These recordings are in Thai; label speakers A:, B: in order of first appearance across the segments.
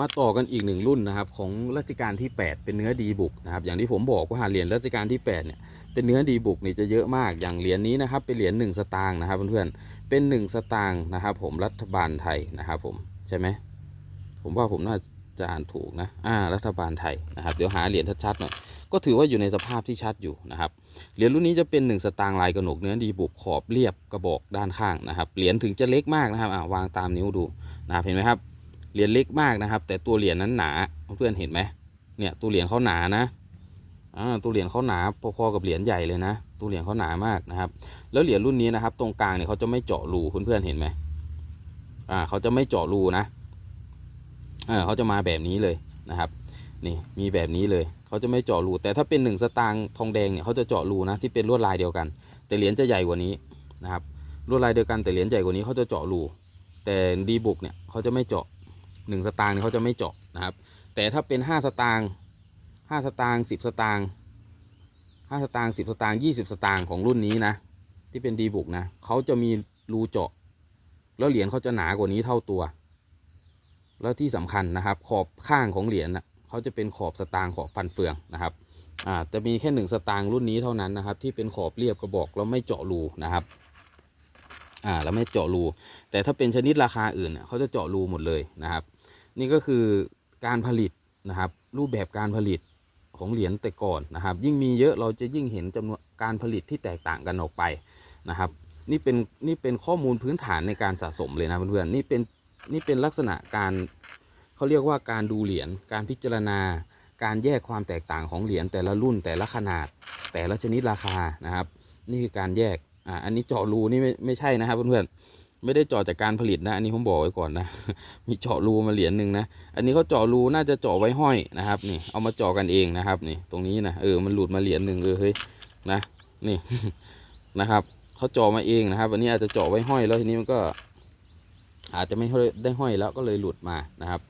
A: มาต่อกันอีกหนึ่งรุ่นนะครับของรัชกาลที่ 8 เป็นเนื้อดีบุกนะครับอย่างที่ผมบอกว่าเหรียญรัชกาลที่8เนี่ยเป็นเนื้อดีบุกนี่จะเยอะมากอย่างเหรียญนี้นะครับเป็นเหรียญ1สตางค์นะครับเพื่อนๆเป็น 1 สตางค์นะครับผมรัฐบาลไทยนะครับผมใช่ไหมผมว่าผมน่าจะอ่านถูกนะอ่ารัฐบาลไทยนะครับเดี๋ยวหาเหรียญชัดๆหน่อยก็ถือว่าอยู่ในสภาพที่ชัดอยู่นะครับเหรียญรุ่นนี้จะเป็น 1 สตางค์ลายกระหนกเนื้อดีบุกขอบเรียบกระบอกด้านข้างนะครับเหรียญถึงจะเล็กมากนะครับอ่าวางตามนิ้วดูนะครับเห็นไหมครับ เหรียญเล็กมากนะครับ แต่ตัวเหรียญนั้นหนาเพื่อนเห็นไหมเนี่ยตัวเหรียญเขาหนานะอ่าตัวเหรียญเขาหนาพอๆกับเหรียญใหญ่เลยนะตัวเหรียญเขาหนามากนะครับ แล้วเหรียญรุ่นนี้นะครับ ตรงกลางเนี่ยเขาจะไม่เจาะรูเพื่อนๆเห็นไหมอ่าเขาจะไม่เจาะรูนะอ่าเขาจะมาแบบนี้เลยนะครับนี่มีแบบนี้เลยเขาจะไม่เจาะรูแต่ถ้าเป็นหนึ่งสตางค์ทองแดงเนี่ยเขาจะเจาะรูนะที่เป็นลวดลายเดียวกัน แต่เหรียญจะใหญ่กว่านี้นะครับลวดลายเดียวกันแต่เหรียญใหญ่กว่านี้เขาจะเจาะรูแต่ดีบุกเนี่ยเขาจะไม่เจาะ หนึ่งสตางค์เขาจะไม่เจาะนะครับ แต่ถ้าเป็นห้าสตางค์ห้าสตางค์สิบสตางค์ห้าสตางค์สิบสตางค์ยี่สิบสตางค์ของรุ่นนี้นะ ที่เป็นดีบุกนะเขาจะมีรูเจาะ แล้วเหรียญเขาจะหนากว่านี้เท่าตัว แล้วที่สำคัญนะครับ ขอบข้างของเหรียญนะเขาจะเป็นขอบสตางค์ขอบฟันเฟืองนะครับอ่าจะมีแค่หนึ่งสตางค์รุ่นนี้เท่านั้นนะครับ ที่เป็นขอบเรียบกระบอกแล้วไม่เจาะรูนะครับ อ่าแล้วไม่เจาะรู แต่ถ้าเป็นชนิดราคาอื่นเนี่ยเขาจะเจาะรูหมดเลยนะครับ นี่ก็คือการผลิตนะครับ รูปแบบการผลิตของเหรียญแต่ก่อนนะครับ ยิ่งมีเยอะเราจะยิ่งเห็นจำนวนการผลิตที่แตกต่างกันออกไปนะครับ นี่เป็นนี่เป็นข้อมูลพื้นฐานในการสะสมเลยนะเพื่อนๆนี่เป็นนี่เป็นลักษณะการเขาเรียกว่าการดูเหรียญการพิจารณา การแยกความแตกต่างของเหรียญแต่ละรุ่นแต่ละขนาด แต่ละชนิดราคานะครับ นี่คือการแยก อ่าอันนี้เจาะรูนี่ไม่ไม่ใช่นะครับเพื่อนๆไม่ได้เจาะจากการผลิตนะอันนี้ผมบอกไว้ก่อนนะมีเจาะรูมาเหรียญหนึ่งนะอันนี้เขาเจาะรูน่าจะเจาะไว้ห้อยนะครับ นี่เอามาเจาะกันเองนะครับ นี่ตรงนี้นะเออมันหลุดมาเหรียญหนึ่งเออเฮ้ยนะนี่นะครับเขาเจาะมาเองนะครับ อันนี้อาจจะเจาะไว้ห้อยแล้วทีนี้มันก็ อาจจะไม่ได้ห้อยแล้วก็เลยหลุดมานะครับ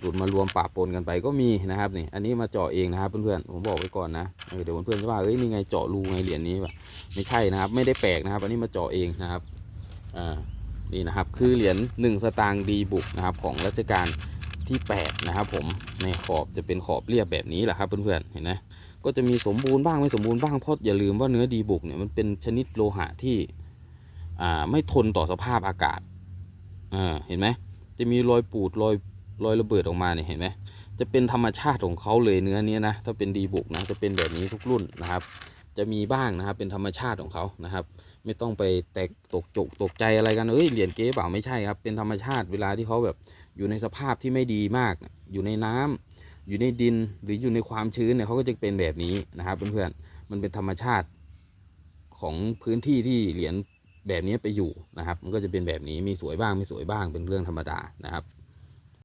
A: หลุดมารวมปะปนกันไปก็มีนะครับนี่อันนี้มาเจาะเองนะครับเพื่อนๆผมบอกไว้ก่อนนะเดี๋ยวเพื่อนๆจะว่าเอ้ยนี่ไงเจาะรูไงเหรียญนี้วะไม่ใช่นะครับ ไม่ได้แปลกนะครับ อันนี้มาเจาะเองนะครับอ่านี่นะครับคือเหรียญ1สตางค์ดีบุกนะครับของรัชกาลที่8นะครับผมในขอบจะเป็นขอบเรียบแบบนี้แหละครับเพื่อนๆเห็นไหมก็จะมีสมบูรณ์บ้างไม่สมบูรณ์บ้างเพราะอย่าลืมว่าเนื้อดีบุกเนี่ยมันเป็นชนิดโลหะที่อ่าไม่ทนต่อสภาพอากาศอ่าเห็นไหมจะมีรอยปูดรอย รอยระเบิดออกมาเนี่ยเห็นไหมจะเป็นธรรมชาติของเขาเลยเนื้อเนี้ยนะถ้าเป็นดีบุกนะจะเป็นแบบนี้ทุกรุ่นนะครับ จะมีบ้างนะครับเป็นธรรมชาติของเขานะครับ ไม่ต้องไปแตกตกจกตกใจอะไรกันเอ้ยเหรียญเก๊เปล่าไม่ใช่ครับเป็นธรรมชาติเวลาที่เขาแบบอยู่ในสภาพที่ไม่ดีมาก อยู่ในน้ำอยู่ในดินหรืออยู่ในความชื้นเนี่ยเขาก็จะเป็นแบบนี้นะครับเพื่อนๆมันเป็นธรรมชาติของพื้นที่ที่เหรียญแบบนี้ไปอยู่นะครับ มันก็จะเป็นแบบนี้มีสวยบ้างไม่สวยบ้างเป็นเรื่องธรรมดานะครับ